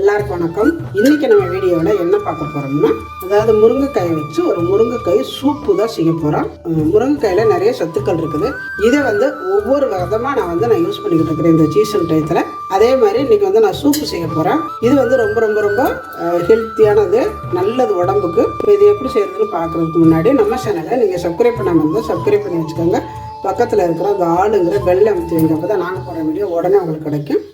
எல்லாருக்கும் வணக்கம். இன்னைக்கு நம்ம வீடியோவில் என்ன பார்க்க போகிறோம்னா அதாவது முருங்கைக்காயை வச்சு ஒரு முருங்கைக்காய் சூப்பு தான் செய்ய போகிறோம் முருங்கைக்காயில் நிறைய சத்துக்கள் இருக்குது. இதை வந்து ஒவ்வொரு விதமாக நான் வந்து நான் யூஸ் பண்ணிக்கிட்டு இருக்கிறேன் இந்த சீசன் டயத்தில். அதே மாதிரி இன்னைக்கு வந்து நான் சூப்பு செய்ய போகிறேன் இது வந்து ரொம்ப ரொம்ப ரொம்ப ஹெல்த்தியானது நல்லது உடம்புக்கு. இப்போ இது எப்படி செய்யறதுன்னு பார்க்கறதுக்கு முன்னாடி நம்ம சேனலை நீங்கள் சப்ஸ்கிரைப் பண்ணாமல் இருந்தால் சப்ஸ்கிரைப் பண்ணி வச்சுக்கோங்க. பக்கத்தில் இருக்கிற அந்த ஆளுங்கிற பெல் அமைத்து வைங்க. அப்போ தான் நாங்கள் போகிற வீடியோ உடனே உங்களுக்கு கிடைக்கும்.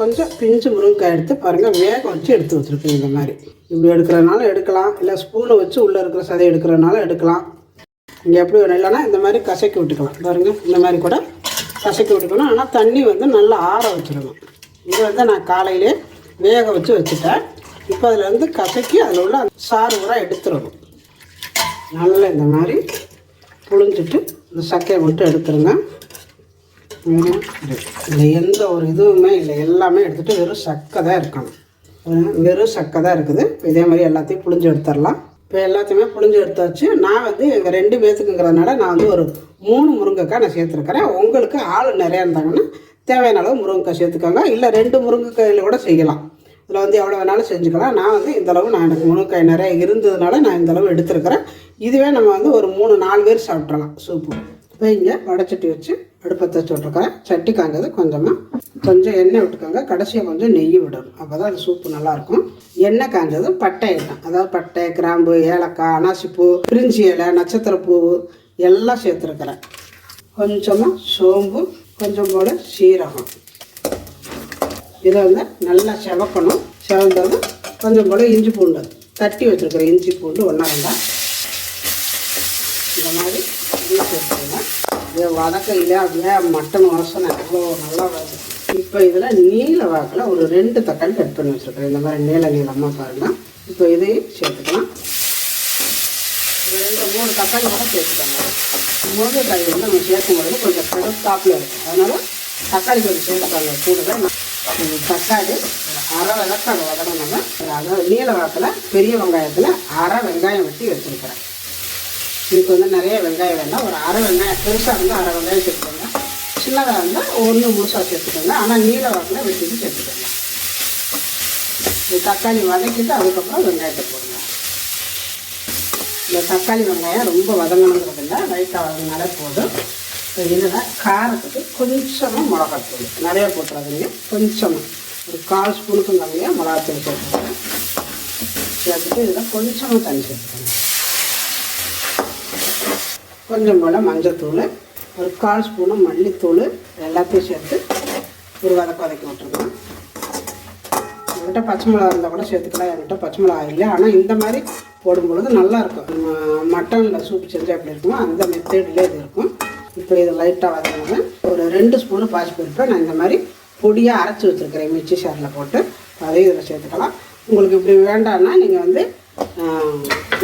கொஞ்சம் பிஞ்சு முருங்கைக்காய் எடுத்து பாருங்கள் வேக வச்சு எடுத்து வச்சுருக்கேன் இந்த மாதிரி. இப்படி எடுக்கிறனால எடுக்கலாம். இல்லை ஸ்பூனை வச்சு உள்ளே இருக்கிற சதை எடுக்கிறனால எடுக்கலாம். இங்கே எப்படி வேணும்? இல்லைன்னா இந்த மாதிரி கசக்கி விட்டுக்கலாம். பாருங்கள் இந்த மாதிரி கூட கசக்கி விட்டுக்கணும். ஆனால் தண்ணி வந்து நல்லா ஆற வச்சுருணும் இது வந்து நான் காலையிலே வேக வச்சு வச்சுட்டேன். இப்போ அதில் வந்து கசக்கி அதில் உள்ள சாறு கூட எடுத்துடணும். நல்லா இந்த மாதிரி புழிஞ்சிட்டு இந்த சக்கையை மட்டும் எடுத்துருங்க. இதில் எந்த ஒரு இதுவுமே இல்லை. எல்லாமே எடுத்துகிட்டு வெறும் சக்கை தான் இருக்கணும். வெறும் சக்கை தான் இருக்குது. இதே மாதிரி எல்லாத்தையும் புளிஞ்சு எடுத்துடலாம். இப்போ எல்லாத்தையுமே புளிஞ்சு எடுத்தாச்சு. நான் வந்து எங்கள் ரெண்டு பேத்துக்குங்கிறதுனால நான் வந்து ஒரு மூணு முருங்கைக்காய் நான் சேர்த்துருக்கிறேன். உங்களுக்கு ஆள் நிறையா இருந்தாங்கன்னா தேவையான அளவு முருங்கைக்காய் சேர்த்துக்கோங்க. இல்லை ரெண்டு முருங்கைக்காயில் கூட செய்யலாம். இதில் வந்து எவ்வளோ வேணாலும் செஞ்சுக்கலாம். நான் வந்து இந்தளவு நான் எனக்கு முருங்கைக்காய் நிறைய இருந்ததுனால நான் இந்த அளவு எடுத்துருக்கிறேன். இதுவே நம்ம வந்து ஒரு மூணு நாலு பேர் சாப்பிட்றலாம் சூப்பு. இப்போ இங்கே வடைச்சட்டி வச்சு அடுப்பத்தை வச்சு சட்டி காஞ்சது கொஞ்சமாக கொஞ்சம் எண்ணெய் விட்டுக்கோங்க. கடைசியாக கொஞ்சம் நெய் விடணும். அப்போ தான் அது சூப்பு நல்லாயிருக்கும். எண்ணெய் காய்ஞ்சதும் பட்டை ஐட்டம் அதாவது பட்டை கிராம்பு ஏலக்காய் அனாசிப்பூ பிரிஞ்சி இலை நட்சத்திரப்பூ எல்லாம் சேர்த்துருக்குறேன். கொஞ்சமாக சோம்பு கொஞ்சம் போல் சீரகம். இதை வந்து நல்லா செவக்கணும். செவந்ததும் கொஞ்சம் போல் இஞ்சி பூண்டு. தட்டி வச்சுருக்குறேன் இஞ்சி பூண்டு ஒன்றா ரெண்டா இந்த மாதிரி நல்லா சேர்த்துக்கோங்க. அப்படியே வதக்கையில் அப்படியே மட்டன் வாசனை அவ்வளோ நல்லா வருது இப்போ இதில் நீல வாக்கில் ஒரு ரெண்டு தக்காளி கட் பண்ணி வச்சுருக்கேன். இந்த மாதிரி நீள நீளமாக பாருங்கள் இப்போ இதையும் சேர்த்துக்கலாம். ரெண்டு மூணு தக்காளி கூட சேர்த்துக்கோங்க. முருங்கைக்காய் வந்து நம்ம சேர்க்கும் பொழுது கொஞ்சம் கடுத்தாப்பில் இருக்கும். அதனால் தக்காளி கொஞ்சம் சேர்த்துக்காங்க. கூடுதல் தக்காளி அரை வெங்காயம் வதக்கணும் நம்ம அதாவது நீல வாக்கில் பெரிய வெங்காயத்தில் அரை வெங்காயம் வெட்டி வச்சுருக்கிறேன் இதுக்கு வந்து நிறைய வெங்காயம் வேண்டாம். ஒரு அரை வெங்காயம் பெருசாக இருந்தால் அரை வெங்காயம் சேர்த்துக்கோங்க. சின்னதாக இருந்தால் ஒன்று முழுசாக சேர்த்துக்கோங்க. ஆனால் நீல வாக்கில் வெட்டிட்டு சேர்த்துக்கோங்க. இது தக்காளி வதக்கிட்டு அதுக்கப்புறம் வெங்காயத்தை போடுங்க. இந்த தக்காளி வெங்காயம் ரொம்ப வதங்கணுங்கிறது இல்லை லைட்டாக வதங்கினாலே போதும். இதில் காரத்துக்கு கொஞ்சமாக மிளகாத்தூள். நிறைய போட்டுறாதீங்க. கொஞ்சமாக ஒரு கால் ஸ்பூனுக்கும் கம்மியாக மிளகாத்தூள் சேர்த்துக்கோங்க சேர்த்துட்டு இதில் கொஞ்சமாக தண்ணி சேர்த்துக்கோங்க. கொஞ்சம் போல் மஞ்சத்தூள் ஒரு கால் ஸ்பூனு மல்லித்தூள் எல்லாத்தையும் சேர்த்து ஒரு வதக்க வதக்கி விட்டுருக்கோம். என்கிட்ட பச்சை மிளகா இருந்தால் கூட சேர்த்துக்கலாம் என்கிட்ட பச்சை மிளகா இல்லை. ஆனால் இந்த மாதிரி போடும்பொழுது நல்லாயிருக்கும் மட்டனில் சூப் செஞ்சால் எப்படி இருக்குமோ அந்த மெத்தேட்லேயே இது இருக்கும். இப்போ இது லைட்டாக வதங்கினது. ஒரு ரெண்டு ஸ்பூனு பாசி பருப்பை நான் இந்த மாதிரி பொடியாக அரைச்சி வச்சுருக்கிறேன் மிக்சி ஷாரில் போட்டு. அதையும் இதில் சேர்த்துக்கலாம். உங்களுக்கு இப்படி வேண்டாம்னா நீங்கள் வந்து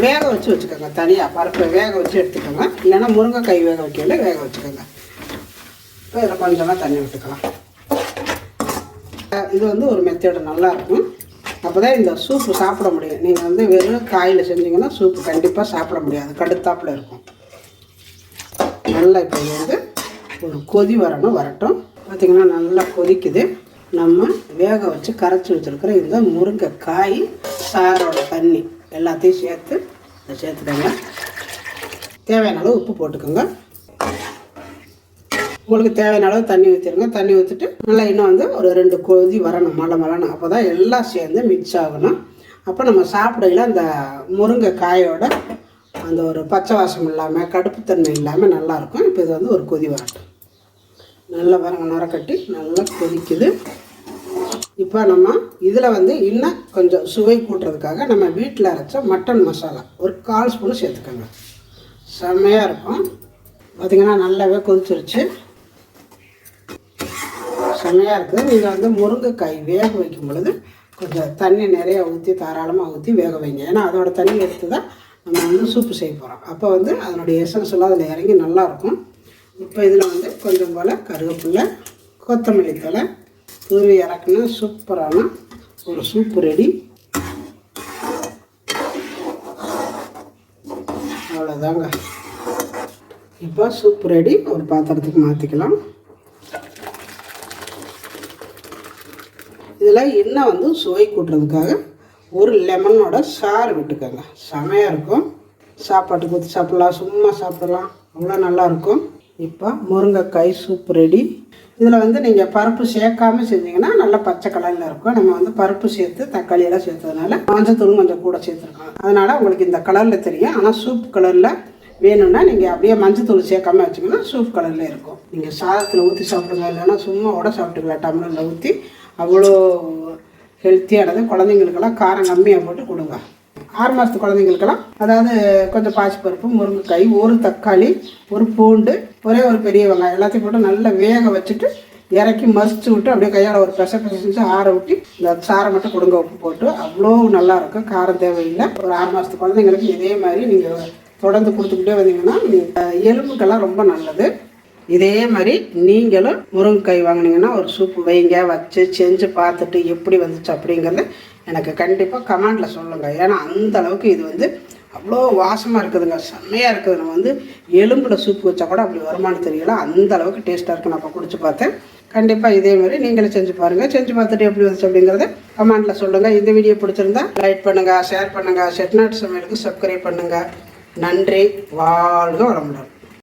வேக வச்சு வச்சுக்கோங்க தனியாக பருப்பை வேக வச்சு எடுத்துக்கோங்க. இல்லைன்னா முருங்கைக்காய் வேக வைக்கல வேக வச்சுக்கோங்க. இப்போ இதில் கொஞ்சமாக தண்ணி விட்டுக்கலாம் இது வந்து ஒரு மெத்தேடு நல்லாயிருக்கும் அப்போ தான் இந்த சூப்பு சாப்பிட முடியும். நீங்கள் வந்து வெறும் காயில் செஞ்சீங்கன்னா சூப்பு கண்டிப்பாக சாப்பிட முடியாது. கடுத்தாப்பில் இருக்கும். நல்லா இப்போ இது வந்து ஒரு கொதி வரணும் வரட்டும். பார்த்திங்கன்னா நல்லா கொதிக்குது. நம்ம வேக வச்சு கரைச்சி வச்சுருக்கிற இந்த முருங்கைக்காய் சாரோட தண்ணி. எல்லாத்தையும் சேர்த்து இதை சேர்த்துக்கோங்க. தேவையான அளவு உப்பு போட்டுக்கோங்க. உங்களுக்கு தேவையான அளவு தண்ணி ஊற்றிடுங்க தண்ணி ஊற்றிட்டு நல்லா இன்னும் வந்து ஒரு ரெண்டு கொதி வரணும் மழை மழைன்னு அப்போ தான் எல்லாம் சேர்ந்து மிக்ஸ் ஆகணும். அப்போ நம்ம சாப்பிடையில அந்த முருங்கை காயோட அந்த ஒரு பச்சை வாசம் இல்லாமல் கடுப்புத்தன்மை இல்லாமல் நல்லாயிருக்கும் இப்போ இது வந்து ஒரு கொதி வரட்டும். நல்லா வரங்க நுரக்கட்டி நல்லா கொதிக்குது. இப்போ நம்ம இதில் வந்து இன்னும் கொஞ்சம் சுவை கூட்டுறதுக்காக நம்ம வீட்டில் அரைச்ச மட்டன் மசாலா ஒரு கால் ஸ்பூன் சேர்த்துக்கோங்க. செம்மையாக இருக்கும். பார்த்திங்கன்னா நல்லாவே கொதிச்சிருச்சு. செம்மையாக இருக்குது. நீங்கள் வந்து முருங்கைக்காய் வேக வைக்கும் பொழுது கொஞ்சம் தண்ணி நிறைய ஊற்றி தாராளமாக ஊற்றி வேக வைங்க. ஏன்னா அதோட தண்ணி எடுத்து தான் நம்ம வந்து சூப்பு செய்ய போகிறோம். அப்போ வந்து அதனுடைய எசன்ஸ் எல்லாம் அதில் இறங்கி நல்லாயிருக்கும். இப்போ இதில் வந்து கொஞ்சம் போல் கருவேப்பிலை கொத்தமல்லி தழை தூவி இறக்குனா சூப்பரான ஒரு சூப்பு ரெடி அவ்வளோதாங்க இப்போ சூப் ரெடி ஒரு பாத்திரத்துக்கு மாற்றிக்கலாம் இதில் இன்னும் வந்து சுவை கூட்டுறதுக்காக ஒரு லெமனோட சாறு விட்டுக்கோங்க. செமையாக இருக்கும். சாப்பாட்டுக்கு ஊற்றி சாப்பிட்லாம். சும்மா சாப்பிடலாம். அவ்வளோ நல்லாயிருக்கும் இப்போ முருங்கைக்காய் சூப் ரெடி இதில் வந்து நீங்கள் பருப்பு சேர்க்காம செஞ்சீங்கன்னா நல்லா பச்சை கலரில் இருக்கும். நம்ம வந்து பருப்பு சேர்த்து தக்காளியெல்லாம் சேர்த்ததுனால மஞ்சத்தூளும் கொஞ்சம் கூட சேர்த்துருக்கோம். அதனால் உங்களுக்கு இந்த கலரில் தெரியும். ஆனால் சூப் கலரில் வேணும்னா நீங்கள் அப்படியே மஞ்சத்தூள் சேர்க்காம வச்சிங்கன்னா சூப் கலரில் இருக்கும். நீங்கள் சாதத்தில் ஊற்றி சாப்பிடுங்க. இல்லைன்னா சும்மா கூட சாப்பிட்டுக்கலாம். டம்ளரில் ஊற்றி அவ்வளோ ஹெல்த்தியானது குழந்தைங்களுக்கெல்லாம் காரம் கம்மியாக போட்டு கொடுங்க. ஆறு மாதத்து குழந்தைங்களுக்கெல்லாம் அதாவது கொஞ்சம் பாசிப்பருப்பு முருங்கைக்காய் ஒரு தக்காளி ஒரு பூண்டு ஒரே ஒரு பெரிய வெங்காயம் எல்லாத்தையும் போட்டு நல்லா வேக வச்சுட்டு இறக்கி மசிச்சு விட்டு அப்படியே கையால் ஒரு பெச பெசஞ்சு செஞ்சு ஆற விட்டு இந்த சாரை மட்டும் கொடுங்க உப்பு போட்டு அவ்வளோ நல்லாயிருக்கும் காரம் தேவையில்லை. ஒரு ஆறு மாதத்து குழந்தைங்களுக்கு இதே மாதிரி நீங்கள் தொடர்ந்து கொடுத்துக்கிட்டே வந்தீங்கன்னா எலும்புக்கெல்லாம் ரொம்ப நல்லது. இதே மாதிரி நீங்களும் முருங்கைக்காய் வாங்கினீங்கன்னா ஒரு சூப்பு வைங்க வச்சு செஞ்சு பார்த்துட்டு எப்படி வந்துச்சு அப்படிங்கிறத எனக்கு கண்டிப்பாக கமெண்டில் சொல்லுங்கள் ஏன்னா அந்த அளவுக்கு இது வந்து அவ்வளோ வாசமாக இருக்குதுங்க. செம்மையாக இருக்குது. நம்ம வந்து எலும்பில் சூப்பு வச்சா கூட அப்படி வருமானு தெரியல. அந்த அளவுக்கு டேஸ்ட்டாக இருக்குது நான் இப்போ குடிச்சு பார்த்தேன். கண்டிப்பாக இதே மாதிரி நீங்களும் செஞ்சு பாருங்கள் செஞ்சு பார்த்துட்டு எப்படி வந்துச்சு அப்படிங்கிறத கமெண்டில் சொல்லுங்கள் இந்த வீடியோ பிடிச்சிருந்தா லைக் பண்ணுங்கள் ஷேர் பண்ணுங்கள் செட்நாட் சமையலுக்கு சப்ஸ்கிரைப் பண்ணுங்கள் நன்றி. வாழ்க வளமுடன்.